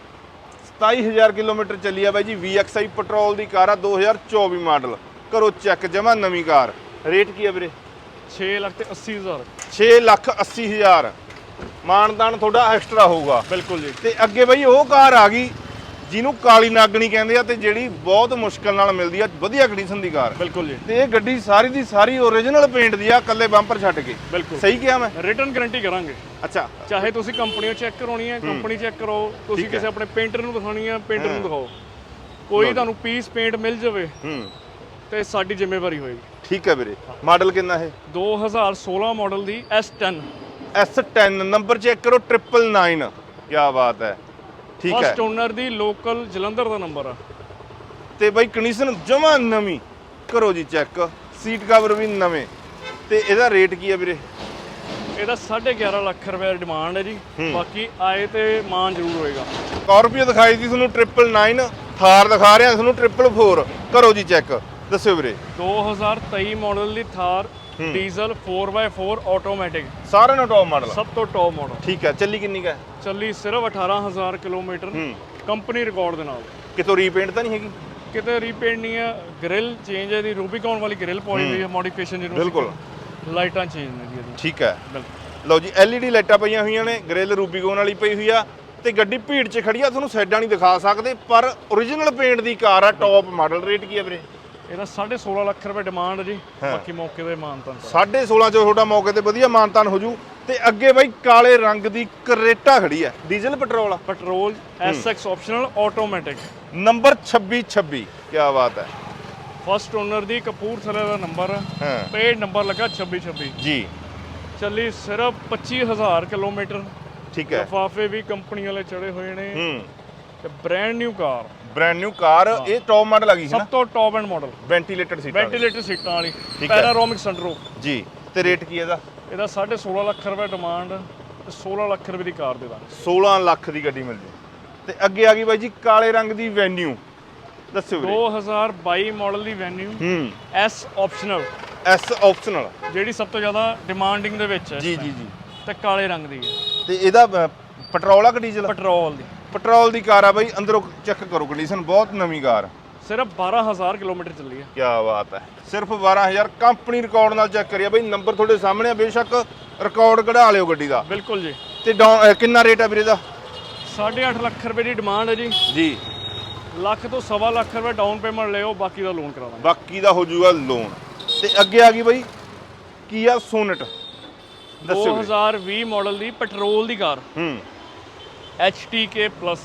27000 ਕਿਲੋਮੀਟਰ ਚੱਲੀ ਆ ਬਾਈ ਜੀ VXI ਪੈਟਰੋਲ ਦੀ ਕਾਰ ਆ 2024 ਮਾਡਲ। ਕਰੋ ਚੈੱਕ ਜਮਾ ਨਵੀਂ ਕਾਰ। ਰੇਟ ਕੀ ਆ ਵੀਰੇ? 6 ਲੱਖ ਤੇ 80000 6 ਲੱਖ 80 ਹਜ਼ਾਰ। ਮਾਨਦਾਨ ਤੁਹਾਡਾ ਐਕਸਟਰਾ ਹੋਊਗਾ। ਬਿਲਕੁਲ ਜੀ। ਤੇ ਅੱਗੇ ਬਈ ਉਹ ਕਾਰ ਆ ਗਈ ਜਿਹਨੂੰ ਕਾਲੀ ਨਾਗਣੀ ਕਹਿੰਦੇ ਆ ਤੇ ਜਿਹੜੀ ਬਹੁਤ ਮੁਸ਼ਕਲ ਨਾਲ ਮਿਲਦੀ ਆ ਵਧੀਆ ਕੰਡੀਸ਼ਨ ਦੀ ਕਾਰ। ਬਿਲਕੁਲ ਜੀ। ਤੇ ਇਹ ਗੱਡੀ ਸਾਰੀ ਦੀ ਸਾਰੀ ਓਰੀਜਨਲ ਪੇਂਟ ਦੀ ਆ ਕੱਲੇ ਬੰਪਰ ਛੱਡ ਕੇ। ਬਿਲਕੁਲ। ਸਹੀ ਕਿਹਾ ਮੈਂ? ਰਿਟਰਨ ਗਾਰੰਟੀ ਕਰਾਂਗੇ। ਅੱਛਾ। ਚਾਹੇ ਤੁਸੀਂ ਕੰਪਨੀਆਂ ਚੈੱਕ ਕਰਾਉਣੀ ਹੈ ਕੰਪਨੀ ਚੈੱਕ ਕਰੋ ਤੁਸੀਂ ਹੈ। ਕਿਸੇ ਆਪਣੇ ਪੇਂਟਰ ਨੂੰ ਦਿਖਾਣੀ ਹੈ ਪੇਂਟਰ ਨੂੰ ਦਿਖਾਓ। ਕੋਈ ਤੁਹਾਨੂੰ ਪੀਸ ਪੇਂਟ ਮਿਲ ਜਾਵੇ ਹੂੰ। ਤੇ ਸਾਡੀ ਜ਼ਿੰਮੇਵਾਰੀ ਹੋਏਗੀ। ਠੀਕ ਹੈ ਵੀਰੇ। ਮਾਡਲ ਕਿੰਨਾ ਇਹ 2016 ਮਾਡਲ ਦੀ S10 S10 ਨੰਬਰ ਚੈੱਕ ਕਰੋ 999 ਕੀ ਬਾਤ ਹੈ। ਠੀਕ ਹੈ। ਫਸਟ ਓਨਰ ਦੀ ਲੋਕਲ ਜਲੰਧਰ ਦਾ ਨੰਬਰ ਆ। ਤੇ ਬਾਈ ਕੰਡੀਸ਼ਨ ਜਮਾ ਨਵੀਂ। ਕਰੋ ਜੀ ਚੈੱਕ ਸੀਟ ਕਵਰ ਵੀ ਨਵੇਂ। ਤੇ ਇਹਦਾ ਰੇਟ ਕੀ ਹੈ ਵੀਰੇ? ਇਹਦਾ 11.5 ਲੱਖ ਰੁਪਏ ਡਿਮਾਂਡ ਹੈ ਜੀ। ਬਾਕੀ ਆਏ ਤੇ ਮਾਨ ਜ਼ਰੂਰ ਹੋਏਗਾ। ਸਕਾਰਪੀਓ ਦਿਖਾਈ ਦੀ ਤੁਹਾਨੂੰ 999 ਥਾਰ ਦਿਖਾ ਰਿਹਾ ਤੁਹਾਨੂੰ 444 ਕਰੋ ਜੀ ਚੈੱਕ ਦੱਸਿਓ ਵੀਰੇ। 2023 ਮਾਡਲ ਦੀ ਥਾਰ ਡੀਜ਼ਲ 4x4 ਆਟੋਮੈਟਿਕ ਸਾਰਿਆਂ ਨੂੰ ਟੌਪ ਮਾਡਲ ਸਭ ਤੋਂ ਟੌਪ ਮਾਡਲ ਠੀਕ ਹੈ ਚੱਲੀ ਕਿੰਨੀ ਕਾ ਹੈ? ਚੱਲੀ ਸਿਰਫ 18000 ਕਿਲੋਮੀਟਰ ਕੰਪਨੀ ਰਿਕਾਰਡ ਦੇ ਨਾਲ। ਕਿਤੋਂ ਰੀਪੇਂਟ ਤਾਂ ਨਹੀਂ ਹੈਗੀ? ਕਿਤੇ ਰੀਪੇਂਟ ਨਹੀਂ ਹੈ। ਗ੍ਰਿਲ ਚੇਂਜ ਹੈ ਦੀ ਰੂਬੀਕੌਨ ਵਾਲੀ ਗ੍ਰਿਲ ਪਾਈ ਹੋਈ ਹੈ ਮੋਡੀਫਿਕੇਸ਼ਨ ਜਿਹਨੂੰ ਬਿਲਕੁਲ। ਲਾਈਟਾਂ ਚੇਂਜ ਨੇ ਜੀ ਇਹਦੀ। ਠੀਕ ਹੈ। ਲਓ ਜੀ LED ਲਾਈਟਾਂ ਪਈਆਂ ਹੋਈਆਂ ਨੇ ਗ੍ਰਿਲ ਰੂਬੀਗੋਨ ਵਾਲੀ ਪਈ ਹੋਈ ਆ ਤੇ ਗੱਡੀ ਭੀੜ 'ਚ ਖੜੀ ਆ ਤੁਹਾਨੂੰ ਸਾਈਡਾਂ ਨਹੀਂ ਦਿਖਾ ਸਕਦੇ ਪਰ ਓਰੀਜਨਲ ਪੇਂਟ ਦੀ ਕਾਰ ਆ ਟੌਪ ਮਾਡਲ ਰੇਟ ਕੀ ਆ ਵੀਰੇ? ਇਹਦਾ 16.5 ਲੱਖ ਰੁਪਏ ਡਿਮਾਂਡ ਹੈ। ਜੀ ਬਾਕੀ ਮੌਕੇ ਤੇ। ਮਾਨਤਨ 16.5 'ਚ ਤੁਹਾਡਾ ਮੌਕੇ ਤੇ ਵਧੀਆ ਮਾਨਤਾਨ ਹੋ ਜੂ। ਤੇ ਅੱਗੇ ਬਾਈ ਕਾਲੇ ਰੰਗ ਦੀ ਕਰੇਟਾ ਖੜੀ ਆ ਡੀਜ਼ਲ ਪੈਟਰੋਲ ਆ petrol SX optional automatic number 2626 ਕੀ ਬਾਤ ਹੈ। ਫਸਟ ਓਨਰ ਦੀ ਕਪੂਰਥਲੇ ਦਾ ਨੰਬਰ। ਹਾਂ। ਪੇਡ ਨੰਬਰ ਲੱਗਾ 2626 ਜੀ। ਚੱਲੀ ਸਿਰਫ 25000 ਕਿਲੋਮੀਟਰ। ਠੀਕ ਹੈ। ਲਫਾਫੇ ਵੀ ਕੰਪਨੀ ਵਾਲੇ ਚੜੇ ਹੋਏ ਨੇ। ਹੂੰ। ਤੇ brand new car brand new car ਇਹ ਟੌਪ ਮਾਡਲ ਆ ਗਈ ਨਾ? ਸਭ ਤੋਂ top end model ventilated seat ventilator ਸੀਟਾਂ ਵਾਲੀ। ਠੀਕ ਹੈ। ਪੈਰਾਰੋਮਿਕ ਸਨਰੂਫ ਜੀ ਤੇ ਰੇਟ ਕੀ ਇਹਦਾ? ਇਹਦਾ 16.5 ਲੱਖ ਰੁਪਏ ਡਿਮਾਂਡ ਤੇ 16 ਲੱਖ ਰੁਪਏ ਦੀ ਕਾਰ ਦੇ ਦਾਂਗੇ। 16 ਲੱਖ ਦੀ ਗੱਡੀ ਮਿਲ ਜੂ। ਤੇ ਅੱਗੇ ਆ ਗਈ ਬਾਈ ਜੀ ਕਾਲੇ ਰੰਗ ਦੀ ਵੈਨਿਊ ਦੱਸਿਓ ਵੀਰੇ। 2022 ਮਾਡਲ ਦੀ ਵੈਨਿਊ ਹੂੰ। S ਆਪਸ਼ਨਲ ਐਸ ਆਪਸ਼ਨਲ ਜਿਹੜੀ ਸਭ ਤੋਂ ਜ਼ਿਆਦਾ ਡਿਮਾਂਡਿੰਗ ਦੇ ਵਿੱਚ ਹੈ ਜੀ ਜੀ ਜੀ। ਤੇ ਕਾਲੇ ਰੰਗ ਦੀ ਹੈ। ਤੇ ਇਹਦਾ ਪੈਟਰੋਲ ਆ ਕਿ ਡੀਜ਼ਲ ਪੈਟਰੋਲ ਦੀ। ਪੈਟਰੋਲ ਦੀ ਕਾਰ ਆ ਬਾਈ ਅੰਦਰੋਂ ਚੈੱਕ ਕਰੋ ਕੰਡੀਸ਼ਨ ਬਹੁਤ ਨਵੀਂ ਕਾਰ। ਸਿਰਫ 12000 ਕਿਲੋਮੀਟਰ ਚੱਲੀ ਹੈ ਕੀ ਬਾਤ ਹੈ। ਸਿਰਫ 12000 ਕੰਪਨੀ ਰਿਕਾਰਡ ਨਾਲ ਚੈੱਕ ਕਰਿਆ ਬਾਈ ਨੰਬਰ ਤੁਹਾਡੇ ਸਾਹਮਣੇ ਆ ਬੇਸ਼ੱਕ ਰਿਕਾਰਡ ਕਢਾ ਲਿਓ ਗੱਡੀ ਦਾ। ਬਿਲਕੁਲ ਜੀ। ਤੇ ਕਿੰਨਾ ਰੇਟ ਆ ਵੀਰੇ ਦਾ? 8.5 ਲੱਖ ਰੁਪਏ ਦੀ ਡਿਮਾਂਡ ਹੈ ਜੀ। ਜੀ। ਲੱਖ ਤੋਂ ਸਵਾ ਲੱਖ ਰੁਪਏ ਡਾਊਨ ਪੇਮੈਂਟ ਲਿਓ ਬਾਕੀ ਦਾ ਲੋਨ ਕਰਾਵਾਂਗੇ ਬਾਕੀ ਦਾ ਹੋ ਜਾਊਗਾ ਲੋਨ ਤੇ ਅੱਗੇ ਆ ਗਈ ਬਾਈ ਕੀਆ ਸੋਨਟ? ਦੱਸਿਓ ਵੀਰੇ। 2020 ਮਾਡਲ ਦੀ ਪੈਟਰੋਲ ਦੀ ਕਾਰ। ਹੂੰ। HTK ਪਲੱਸ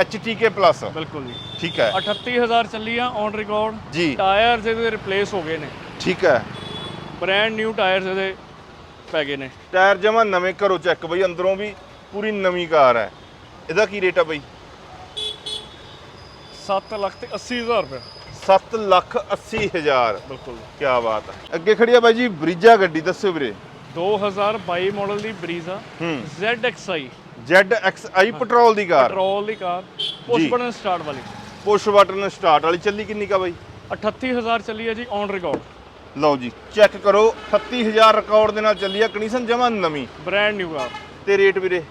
HTK ਪਲੱਸ ਬਿਲਕੁਲ ਜੀ। ਠੀਕ ਹੈ। 38000 ਚੱਲੀ ਆ ਔਨ ਰਿਕਾਰਡ ਜੀ। ਟਾਇਰਸ ਇਹਦੇ ਰਿਪਲੇਸ ਹੋ ਗਏ ਨੇ। ਠੀਕ ਹੈ। ਬ੍ਰਾਂਡ ਨਿਊ ਟਾਇਰਸ ਇਹਦੇ ਪੈ ਗਏ ਨੇ। ਟਾਇਰ ਜਮਾ ਨਵੇਂ ਘਰੋਂ ਚੈੱਕ ਬਈ ਅੰਦਰੋਂ ਵੀ ਪੂਰੀ ਨਵੀਂ ਕਾਰ ਹੈ। ਇਹਦਾ ਕੀ ਰੇਟ ਆ ਬਈ? 7 ਲੱਖ ਤੇ 80000 ਰੁਪਏ 7 ਲੱਖ 80 ਹਜ਼ਾਰ। ਬਿਲਕੁਲ ਕੀ ਬਾਤ ਹੈ। ਅੱਗੇ ਖੜੀ ਆ ਬਾਈ ਜੀ ਬਰੀਜਾ ਗੱਡੀ ਦੱਸਿਓ ਵੀਰੇ। 2022 ਮਾਡਲ ਦੀ ਬਰੀਜ਼ਾ ਹੂੰ। ZXi ZXi ਪੈਟਰੋਲ ਦੀ ਕਾਰ। ਪੈਟਰੋਲ ਦੀ ਕਾਰ। ਪੁਸ਼। ਬਟਨ ਸਟਾਰਟ ਵਾਲੀ। ਪੁਸ਼ ਬਟਨ ਸਟਾਰਟ ਵਾਲੀ। ਚੱਲੀ ਕਿੰਨੀ ਕਾ ਬਾਈ? 38000 ਚੱਲੀ ਹੈ ਜੀ ਔਨ ਰਿਕਾਰਡ ਲਓ ਜੀ ਚੈੱਕ ਕਰੋ। 38000 ਰਿਕਾਰਡ ਦੇ ਨਾਲ ਚੱਲੀ ਆ ਕੰਡੀਸ਼ਨ ਜਮਾ ਨਵੀਂ। Brand new car. ਤੇ ਰੇਟ ਵੀਰੇ?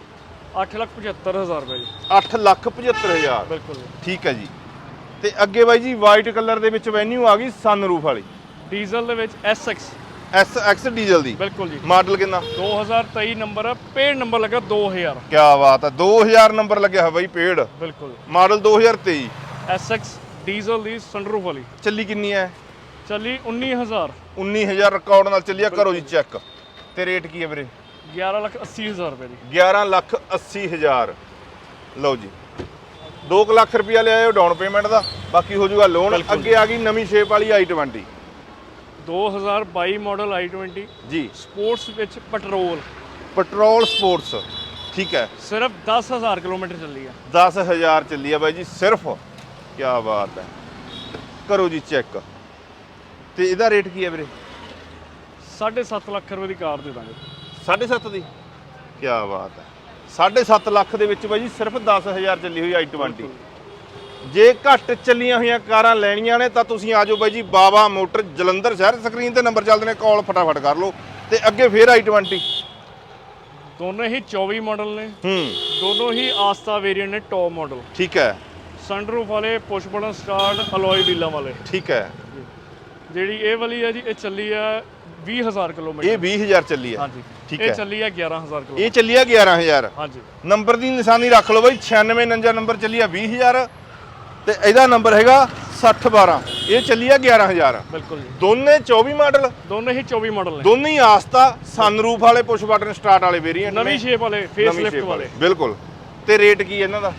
875000 ਰੁਪਏ ਜੀ। 8 ਲੱਖ 75000 ਬਿਲਕੁਲ ਠੀਕ ਹੈ ਜੀ। ਤੇ ਅੱਗੇ ਬਾਈ ਜੀ ਵਾਈਟ ਕਲਰ ਦੇ ਵਿੱਚ ਵੈਨਿਊ ਆ ਗਈ ਸਨਰੂਫ ਵਾਲੀ। ਡੀਜ਼ਲ ਦੇ ਵਿੱਚ SX SX ਡੀਜ਼ਲ ਦੀ? ਬਿਲਕੁਲ ਜੀ। ਮਾਡਲ ਕਿੰਨਾ? 2023 ਨੰਬਰ ਹੈ ਪੇਡ ਨੰਬਰ ਲੱਗਾ 2000 ਕੀ ਬਾਤ ਹੈ 2000 ਨੰਬਰ ਲੱਗਿਆ ਹੋਇਆ ਬਾਈ ਪੇੜ। ਬਿਲਕੁਲ। ਮਾਡਲ 2023 SX ਡੀਜ਼ਲ ਦੀ ਸਨਰੂਫ ਵਾਲੀ। ਚੱਲੀ ਕਿੰਨੀ ਹੈ ਚੱਲੀ 19000 19000 ਰਿਕਾਰਡ ਨਾਲ ਚੱਲੀ ਆ ਕਰੋ ਜੀ ਚੈੱਕ ਤੇ ਰੇਟ ਕੀ ਹੈ ਵੀਰੇ? 11 ਲੱਖ 80 ਹਜ਼ਾਰ ਰੁਪਏ ਦੀ। 11 ਲੱਖ 80 ਹਜ਼ਾਰ। ਲਓ ਜੀ। 2 ਲੱਖ ਰੁਪਇਆ ਲਿਆਇਓ ਡਾਊਨ ਪੇਮੈਂਟ ਦਾ ਬਾਕੀ ਹੋ ਜਾਊਗਾ ਲੋਨ। ਅੱਗੇ ਆ ਗਈ ਨਵੀਂ ਸ਼ੇਪ ਵਾਲੀ i20 2022 ਮਾਡਲ i20 ਜੀ। ਸਪੋਰਟਸ ਵਿੱਚ ਪੈਟਰੋਲ। ਪੈਟਰੋਲ ਸਪੋਰਟਸ ਠੀਕ ਹੈ। ਸਿਰਫ 10000 ਕਿਲੋਮੀਟਰ ਚੱਲੀ ਆ। 10000 ਚੱਲੀ ਆ ਬਾਈ ਜੀ ਸਿਰਫ। ਕੀ ਬਾਤ ਹੈ। ਕਰੋ ਜੀ ਚੈੱਕ। ਤੇ ਇਹਦਾ ਰੇਟ ਕੀ ਹੈ ਵੀਰੇ? 7.5 ਲੱਖ ਰੁਪਏ ਦੀ ਕਾਰ ਦੇ ਦਾਂਗੇ। 7.5 ਦੀ? ਕੀ ਬਾਤ ਹੈ। 7.5 ਲੱਖ ਦੇ ਵਿੱਚ ਬਾਈ ਜੀ ਸਿਰਫ 10000 ਚੱਲੀ ਹੋਈ i20 ਜੇ ਘੱਟ ਚੱਲੀਆਂ ਹੋਈਆਂ ਕਾਰਾਂ ਲੈਣੀਆਂ ਨੇ ਤਾਂ ਤੁਸੀਂ ਆ ਜਾਓ ਬਾਈ ਜੀ ਬਾਬਾ ਮੋਟਰ ਜਲੰਧਰ ਸ਼ਹਿਰ ਸਕਰੀਨ ਤੇ ਨੰਬਰ ਚੱਲਦੇ ਨੇ ਕਾਲ ਫਟਾਫਟ ਕਰ ਲਓ ਤੇ ਅੱਗੇ ਫੇਰ i20 ਦੋਨੋਂ ਹੀ 24 ਮਾਡਲ ਨੇ। ਹੂੰ। ਦੋਨੋਂ ਹੀ ਆਸਤਾ ਵੇਰੀਐਂਟ ਨੇ ਟੌਪ ਮਾਡਲ ਠੀਕ ਹੈ। ਸਨਰੂਫ ਵਾਲੇ ਪੁਸ਼ ਬਟਨ ਸਟਾਰਟ ਅਲੋਏ ਵੀਲਾਂ ਵਾਲੇ। ਠੀਕ ਹੈ। ਜਿਹੜੀ ਇਹ ਵਾਲੀ ਹੈ ਜੀ ਇਹ ਚੱਲੀ ਆ 20000 ਕਿਲੋਮੀਟਰ। ਇਹ 20000 ਚੱਲੀ ਹੈ। ਹਾਂਜੀ। ਠੀਕ ਇਹ ਹੈ। ਚੱਲੀ ਆ 11000 ਕਿਲੋਮੀਟਰ। ਇਹ ਚੱਲੀ ਆ 11000 ਹਾਂਜੀ। ਨੰਬਰ ਦੀ ਨਿਸ਼ਾਨੀ ਰੱਖ ਲਓ ਬਾਈ 9649 ਨੰਬਰ ਚੱਲੀ ਆ 20000 ਤੇ ਇਹਦਾ ਨੰਬਰ ਹੈਗਾ 6012 ਇਹ ਚੱਲੀ ਆ 11000 ਬਿਲਕੁਲ ਜੀ। ਦੋਨੇ 24 ਮਾਡਲ? ਦੋਨੋਂ ਹੀ 24 ਮਾਡਲ ਨੇ। ਦੋਨੇ ਹੀ ਆਸਤਾ ਸਨਰੂਫ ਵਾਲੇ ਪੁਸ਼ ਬਟਨ ਸਟਾਰਟ ਵਾਲੇ ਵੇਰੀਐਂਟ ਨਵੀਂ ਸ਼ੇਪ ਵਾਲੇ ਫੇਸ ਲਿਫਟ ਵਾਲੇ। ਬਿਲਕੁਲ। ਤੇ ਰੇਟ ਕੀ ਇਹਨਾਂ ਦਾ?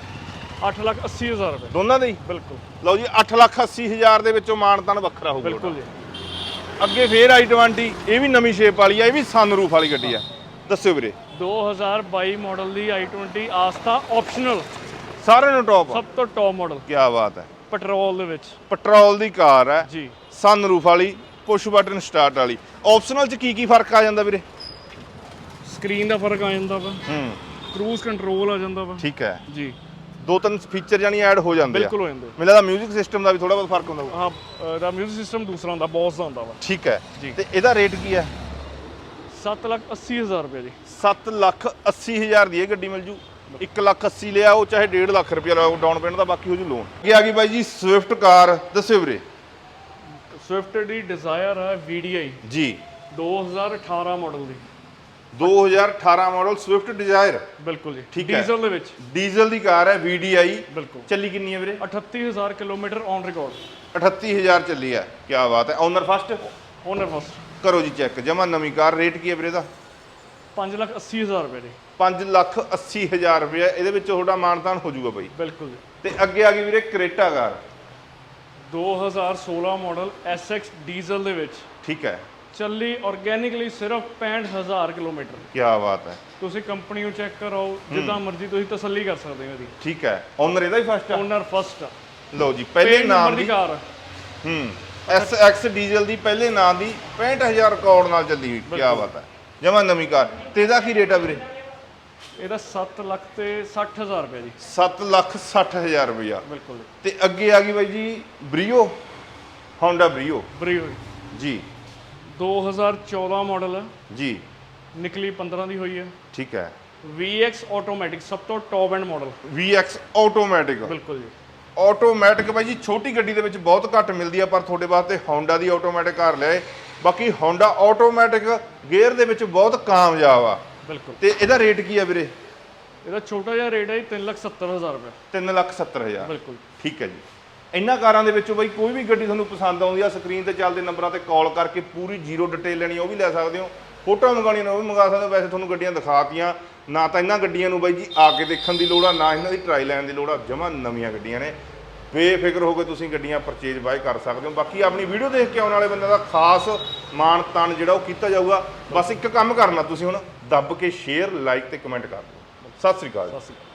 8 ਲੱਖ 80 ਹਜ਼ਾਰ ਰੁਪਏ। ਦੋਨਾਂ ਦੇ ਹੀ? ਬਿਲਕੁਲ। ਲਓ ਜੀ 8 ਲੱਖ 80 ਹਜ਼ਾਰ ਦੇ ਵਿੱਚੋਂ ਮਾਨਤਾਨ ਵੱਖਰਾ ਹੋਊਗਾ ਬਿਲਕੁਲ ਜੀ। ਅੱਗੇ ਫੇਰ i20 ਇਹ ਵੀ ਨਵੀਂ ਸ਼ੇਪ ਵਾਲੀ ਆ ਇਹ ਵੀ ਸਨਰੂਫ ਵਾਲੀ ਗੱਡੀ ਆ। ਦੱਸਿਓ ਵੀਰੇ। 2022 ਮਾਡਲ ਦੀ i20 ਆਸਤਾ ਆਪਸ਼ਨਲ ਸਾਰਿਆਂ ਨੂੰ ਟੌਪ ਸਭ ਤੋਂ ਟੌਪ ਮਾਡਲ ਕੀ ਬਾਤ ਹੈ ਪੈਟਰੋਲ ਦੇ ਵਿੱਚ ਪੈਟਰੋਲ ਦੀ ਕਾਰ ਹੈ ਜੀ ਸਨਰੂਫ ਵਾਲੀ ਪੁਸ਼ ਬਟਨ ਸਟਾਰਟ ਵਾਲੀ ਆਪਸ਼ਨਲ ਚ ਕੀ ਕੀ ਫਰਕ ਆ ਜਾਂਦਾ ਵੀਰੇ ਸਕਰੀਨ ਦਾ ਫਰਕ ਆ ਜਾਂਦਾ ਵਾ ਹੂੰ ਕਰੂਜ਼ ਕੰਟਰੋਲ ਆ ਜਾਂਦਾ ਵਾ ਠੀਕ ਹੈ ਜੀ ਦੋ ਤਿੰਨ ਫੀਚਰ ਜਾਨੀ ਐਡ ਹੋ ਜਾਂਦੇ ਆ ਬਿਲਕੁਲ ਹੋ ਜਾਂਦੇ ਮੈਨੂੰ ਲੱਗਦਾ 뮤직 ਸਿਸਟਮ ਦਾ ਵੀ ਥੋੜਾ ਬਹੁਤ ਫਰਕ ਹੁੰਦਾ ਹੋਊ ਹਾਂ ਇਹਦਾ 뮤직 ਸਿਸਟਮ ਦੂਸਰਾ ਹੁੰਦਾ ਬੌਸ ਦਾ ਹੁੰਦਾ ਵਾ ਠੀਕ ਹੈ ਜੀ। ਤੇ ਇਹਦਾ ਰੇਟ ਕੀ ਹੈ 7 ਲੱਖ 80 ਹਜ਼ਾਰ ਰੁਪਏ ਜੀ 7 ਲੱਖ 80 ਹਜ਼ਾਰ ਦੀ ਇਹ ਗੱਡੀ ਮਿਲ ਜੂ 1 ਲੱਖ 80 ਲਿਆ ਉਹ ਚਾਹੇ 1.5 ਲੱਖ ਰੁਪਇਆ ਲਾਓ ਡਾਊਨ ਪੇਮੈਂਟ ਦਾ ਬਾਕੀ ਹੋ ਜੂ ਲੋਨ ਅੱਗੇ ਆ ਗਈ ਬਾਈ ਜੀ ਸਵਿਫਟ ਕਾਰ ਦੱਸਿਓ ਵੀਰੇ ਸਵਿਫਟ ਦੀ ਡਿਜ਼ਾਇਰ ਹੈ VDI ਜੀ। 2018 ਮਾਡਲ ਦੀ। 2018 ਮਾਡਲ ਸਵਿਫਟ ਡਿਜ਼ਾਇਰ ਬਿਲਕੁਲ ਜੀ। ਠੀਕ ਹੈ। ਡੀਜ਼ਲ ਦੇ ਵਿੱਚ। ਡੀਜ਼ਲ ਦੀ ਕਾਰ ਹੈ VDI ਬਿਲਕੁਲ। ਚੱਲੀ ਕਿੰਨੀ ਹੈ ਵੀਰੇ? 38000 ਕਿਲੋਮੀਟਰ ਔਨ ਰਿਕਾਰਡ 38000 ਚੱਲੀ ਹੈ। ਕੀ ਬਾਤ ਹੈ। ਓਨਰ ਫਸਟ ਓਨਰ ਫਸਟ ਕਰੋ ਜੀ ਚੈੱਕ ਜਮਾ ਨਵੀਂ ਕਾਰ ਰੇਟ ਕੀ ਹੈ ਵੀਰੇ ਦਾ? 5 ਲੱਖ 80 ਹਜ਼ਾਰ ਰੁਪਏ ਦੀ। 5 ਲੱਖ 80 ਹਜ਼ਾਰ ਰੁਪਏ ਇਹਦੇ ਵਿੱਚ ਤੁਹਾਡਾ ਮਾਨਤਾਨ ਹੋ ਜਾਊਗਾ ਬਾਈ। ਬਿਲਕੁਲ। ਤੇ ਅੱਗੇ ਆ ਗਈ ਵੀਰੇ Creta car 2016 model SX diesel ਦੇ ਵਿੱਚ। ਠੀਕ ਹੈ। ਚੱਲੀ ਆਰਗੈਨਿਕਲੀ ਸਿਰਫ 65000 ਕਿਲੋਮੀਟਰ। ਕੀ ਬਾਤ ਹੈ। ਤੁਸੀਂ ਕੰਪਨੀ ਨੂੰ ਚੈੱਕ ਕਰਾਓ ਜਿੱਦਾਂ ਮਰਜ਼ੀ ਤੁਸੀਂ ਤਸੱਲੀ ਕਰ ਸਕਦੇ ਹੋ ਇਹਦੀ। ਠੀਕ ਹੈ। ਓਨਰ ਇਹਦਾ ਹੀ ਫਸਟ ਆ। ਓਨਰ ਫਸਟ ਲਓ ਜੀ ਪਹਿਲੇ ਨਾਮ ਦੀ ਕਾਰ ਹੂੰ SX ਡੀਜ਼ਲ ਦੀ ਪਹਿਲੇ ਨਾਮ ਦੀ 65000 ਰਿਕਾਰਡ ਨਾਲ ਚੱਲੀ ਹੋਈ। ਕੀ ਬਾਤ ਹੈ। ਜਮਾ ਨਵੀਂ ਕਾਰ। ਤੇ ਇਹਦਾ ਕੀ ਰੇਟ ਆ ਵੀਰੇ? ਇਹਦਾ 7 ਲੱਖ ਤੇ 60000 ਰੁਪਏ ਜੀ। 7 ਲੱਖ 60000 ਰੁਪਇਆ। ਬਿਲਕੁਲ। ਤੇ ਅੱਗੇ ਆ ਗਈ ਬਾਈ ਜੀ ਬਰੀਓ Honda ਬਰੀਓ। ਬਰੀਓ ਜੀ। 2014 ਮਾਡਲ। ਹੈ ਜੀ। ਨਿਕਲੀ 15 ਦੀ ਹੋਈ ਹੈ। ਠੀਕ ਹੈ। VX ਆਟੋਮੈਟਿਕ ਸਭ ਤੋਂ top end model VX automatic ਬਿਲਕੁਲ ਜੀ। ਆਟੋਮੈਟਿਕ ਬਾਈ ਜੀ ਛੋਟੀ ਗੱਡੀ ਦੇ ਵਿੱਚ ਬਹੁਤ ਘੱਟ ਮਿਲਦੀ ਆ ਪਰ ਤੁਹਾਡੇ ਵਾਸਤੇ Honda ਦੀ ਆਟੋਮੈਟਿਕ ਕਾਰ ਲਿਆਏ। ਬਾਕੀ Honda ਆਟੋਮੈਟਿਕ ਗੇਅਰ ਦੇ ਵਿੱਚ ਬਹੁਤ ਕਾਮਯਾਬ ਆ। ਬਿਲਕੁਲ। ਤੇ ਇਹਦਾ ਰੇਟ ਕੀ ਆ ਵੀਰੇ? ਇਹਦਾ ਛੋਟਾ ਜਿਹਾ ਰੇਟ ਹੈ 370000 ਰੁਪਏ। 370000 ਬਿਲਕੁਲ। ਠੀਕ ਹੈ ਜੀ। ਇਹਨਾਂ ਕਾਰਾਂ ਦੇ ਵਿੱਚੋਂ ਬਾਈ ਕੋਈ ਵੀ ਗੱਡੀ ਤੁਹਾਨੂੰ ਪਸੰਦ ਆਉਂਦੀ ਆ ਸਕਰੀਨ ਤੇ ਚੱਲਦੇ ਨੰਬਰਾਂ ਤੇ ਕਾਲ ਕਰਕੇ ਪੂਰੀ ਜ਼ੀਰੋ ਡਿਟੇਲ ਲੈਣੀ ਉਹ ਵੀ ਲੈ ਸਕਦੇ ਹੋ। ਫੋਟੋ ਮੰਗਾਉਣੀ ਨੇ ਉਹ ਵੀ ਮੰਗਾ ਸਕਦੇ ਹੋ। ਵੈਸੇ ਤੁਹਾਨੂੰ ਗੱਡੀਆਂ ਦਿਖਾਤੀਆਂ। ਨਾ ਤਾਂ ਇਹਨਾਂ ਗੱਡੀਆਂ ਨੂੰ ਬਾਈ ਜੀ ਆ ਕੇ ਦੇਖਣ ਦੀ ਲੋੜ ਆ ਨਾ ਇਹਨਾਂ ਦੀ ਟਰਾਈ ਲੈਣ ਦੀ ਲੋੜ ਆ। ਜਮਾਂ ਨਵੀਆਂ ਗੱਡੀਆਂ ਨੇ। ਬੇਫਿਕਰ ਹੋ ਕੇ ਤੁਸੀਂ ਗੱਡੀਆਂ ਪਰਚੇਜ ਬਾਏ ਕਰ ਸਕਦੇ ਹੋ। ਬਾਕੀ ਆਪਣੀ ਵੀਡੀਓ ਦੇਖ ਕੇ ਆਉਣ ਵਾਲੇ ਬੰਦੇ ਦਾ ਖਾਸ ਮਾਣ ਤਾਣ ਜਿਹੜਾ ਉਹ ਕੀਤਾ ਜਾਊਗਾ। ਬਸ ਇੱਕ ਕੰਮ ਕਰਨਾ ਤੁਸੀਂ ਹੁਣ। ਦੱਬ ਕੇ ਸ਼ੇਅਰ ਲਾਈਕ ਤੇ ਕਮੈਂਟ ਕਰ ਦਿਓ। ਸਤਿ ਸ੍ਰੀ ਅਕਾਲ ਸਤਿ ਸ਼੍ਰੀ ਅਕਾਲ।